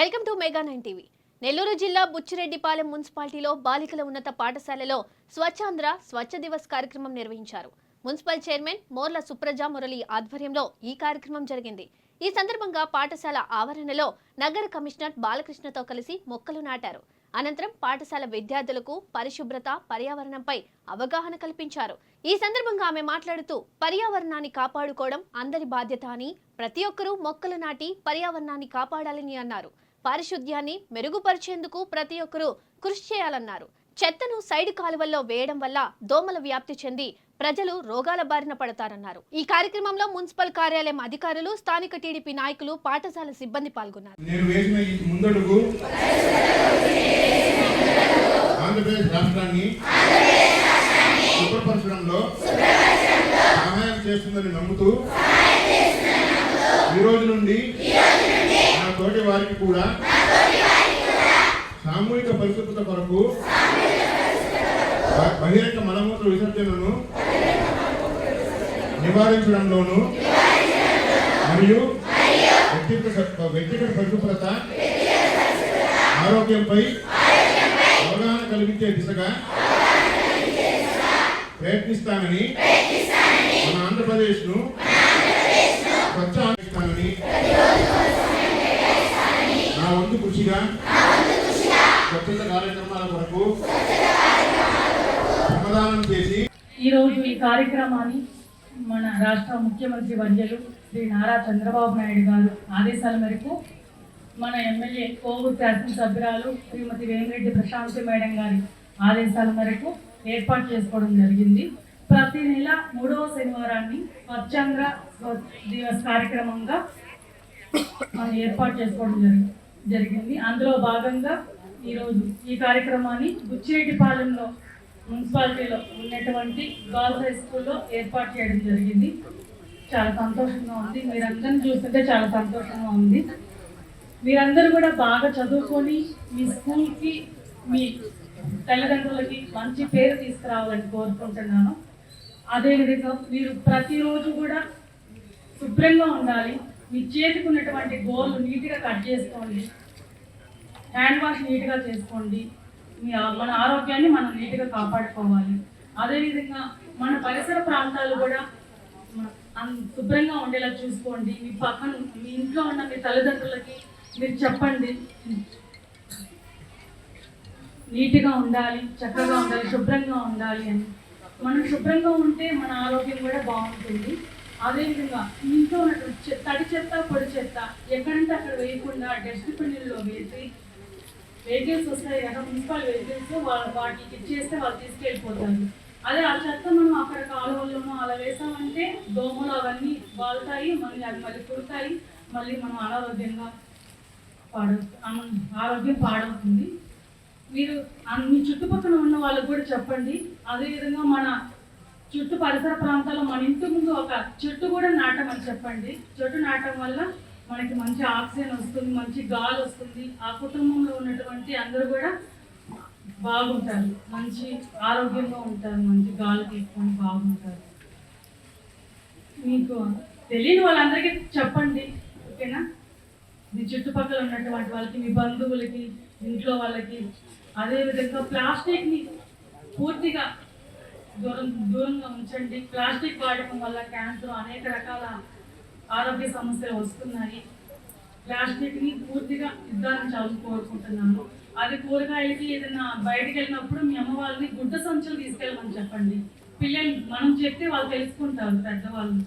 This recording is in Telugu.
Welcome to mega nine TV. Nellore జిల్లా బుచ్చిరెడ్డిపాలెం మున్సిపాలిటీలో బాలికల ఉన్నత పాఠశాలలో స్వచ్ఛాంధ్ర స్వచ్ఛ దివస్ కార్యక్రమం నిర్వహించారు. మున్సిపల్ చైర్మన్ మోర్ల సుప్రజా మురళి ఆధ్వర్యంలో ఈ కార్యక్రమం జరిగింది. ఈ సందర్భంగా పాఠశాల ఆవరణలో నగర కమిషనర్ బాలకృష్ణతో కలిసి మొక్కలు నాటారు. అనంతరం పాఠశాల విద్యార్థులకు పరిశుభ్రత పర్యావరణంపై అవగాహన కల్పించారు. ఈ సందర్భంగా ఆమె మాట్లాడుతూ పర్యావరణాన్ని కాపాడుకోవడం అందరి బాధ్యత అని ప్రతి ఒక్కరూ మొక్కలు నాటి పర్యావరణాన్ని కాపాడాలని అన్నారు. పారిశుద్ధ్యాన్ని మెరుగుపరిచేందుకు ప్రతి ఒక్కరూ కృషి చేయాలన్నారు. చెత్తను సైడ్ కాలువల్లో వేయడం వల్ల దోమల వ్యాప్తి చెంది ప్రజలు రోగాల బారిన పడతారన్నారు. ఈ కార్యక్రమంలో మున్సిపల్ కార్యాలయం అధికారులు స్థానిక టీడీపీ నాయకులు పాఠశాల సిబ్బంది పాల్గొన్నారు. నేను వేసిన ఈ ముందడుగు ఆంధ్రప్రదేశ్ రాష్ట్రాన్ని శుభ్రపరచడంలో సహాయం చేస్తుందని నమ్ముతూ ఈ రోజు నుండి తోటి వారికి కూడా. సామూహిక పరిశుభ్రత కొరకు. బహిరంగ మలమూత్ర విసర్జనను నివారించడంలోను మరియు వ్యక్తిగత వ్యక్తిగత పరిశుభ్రత ఆరోగ్యంపై అవగాహన కలిగించే దిశగా ప్రయత్నిస్తానని మన ఆంధ్రప్రదేశ్ను శ్రమదానం చేసి ఈరోజు ఈ కార్యక్రమాన్ని మన రాష్ట్ర ముఖ్యమంత్రి వర్యులు శ్రీ నారా చంద్రబాబు నాయుడు గారు ఆదేశాల మేరకు మన ఎమ్మెల్యే కోవూరు శాసనసభ్యురాలు శ్రీమతి వేమిరెడ్డి ప్రశాంతి మేడం గారి ఆదేశాల మేరకు ఏర్పాటు చేసుకోవడం జరిగింది. ప్రతి నెల మూడవ శనివారాన్ని స్వచ్ఛంద్ర దివస్ కార్యక్రమంగా మనం ఏర్పాటు చేసుకోవడం జరిగి జరిగింది. అందులో భాగంగా ఈరోజు ఈ కార్యక్రమాన్ని గుచ్చిరెడ్డిపాలెంలో మున్సిపాలిటీలో ఉన్నటువంటి గర్ల్స్ హై స్కూల్లో ఏర్పాటు చేయడం జరిగింది. చాలా సంతోషంగా ఉంది. మీరందరిని చూస్తుంటే చాలా సంతోషంగా ఉంది. మీరందరూ కూడా బాగా చదువుకొని మీ స్కూల్కి మీ తల్లిదండ్రులకి మంచి పేరు తీసుకురావాలని కోరుకుంటున్నాను. అదేవిధంగా మీరు ప్రతిరోజు కూడా శుభ్రంగా ఉండాలి. మీ చేతికి ఉన్నటువంటి గోళ్ళు నీట్గా కట్ చేసుకోండి. హ్యాండ్ వాష్ నీట్గా చేసుకోండి. మన ఆరోగ్యాన్ని మనం నీట్గా కాపాడుకోవాలి. అదేవిధంగా మన పరిసర ప్రాంతాలు కూడా శుభ్రంగా ఉండేలా చూసుకోండి. మీ పక్కన మీ ఇంట్లో ఉన్న మీ తల్లిదండ్రులకి మీరు చెప్పండి. నీట్గా ఉండాలి చక్కగా ఉండాలి శుభ్రంగా ఉండాలి అని. మనం శుభ్రంగా ఉంటే మన ఆరోగ్యం కూడా బాగుంటుంది. అదేవిధంగా ఇంట్లో ఉన్నటువంటి తడి చెత్త పొడి చెత్త ఎక్కడంటే అక్కడ వేయకుండా డస్ట్బిన్లో వేసి వెహికల్స్ వస్తాయి కదా మున్సిపల్ వెహికల్స్ వాళ్ళ వాటికి ఇచ్చేస్తే వాళ్ళు తీసుకెళ్ళిపోతారు. అదే ఆ చెత్త మనం అక్కడ కాలువల్లోనూ అలా వేసామంటే దోమలు అవన్నీ వాళ్తాయి. మళ్ళీ అవి మళ్ళీ కుడతాయి మళ్ళీ మనం అనారోగ్యంగా పాడవు ఆరోగ్యం పాడవుతుంది. మీరు మీ చుట్టుపక్కల ఉన్న వాళ్ళకు కూడా చెప్పండి. అదేవిధంగా మన చుట్టూ పరిసర ప్రాంతాల్లో మన ఇంటి ముందు ఒక చెట్టు కూడా నాటమని చెప్పండి. చెట్టు నాటడం వల్ల మనకి మంచి ఆక్సిజన్ వస్తుంది మంచి గాలి వస్తుంది. ఆ కుటుంబంలో ఉన్నటువంటి అందరూ కూడా బాగుంటారు. మంచి ఆరోగ్యంగా ఉంటారు మంచి గాలి తీసుకొని బాగుంటారు. మీకు తెలియని వాళ్ళందరికీ చెప్పండి ఓకేనా? మీ చుట్టుపక్కల ఉన్నటువంటి వాళ్ళకి మీ బంధువులకి ఇంట్లో వాళ్ళకి. అదేవిధంగా ప్లాస్టిక్ని పూర్తిగా దూరం దూరంగా ఉంచండి. ప్లాస్టిక్ వాడటం వల్ల క్యాన్సర్ అనేక రకాల ఆరోగ్య సమస్యలు వస్తున్నాయి. ప్లాస్టిక్ని పూర్తిగా నిర్ధారించాలని కోరుకుంటున్నాను అది కూరగాయలకి ఏదైనా బయటకు వెళ్ళినప్పుడు మీ అమ్మ వాళ్ళని గుడ్డ సంచులు తీసుకెళ్ళమని చెప్పండి. పిల్లలు మనం చెప్తే వాళ్ళు తెలుసుకుంటారు పెద్దవాళ్ళు.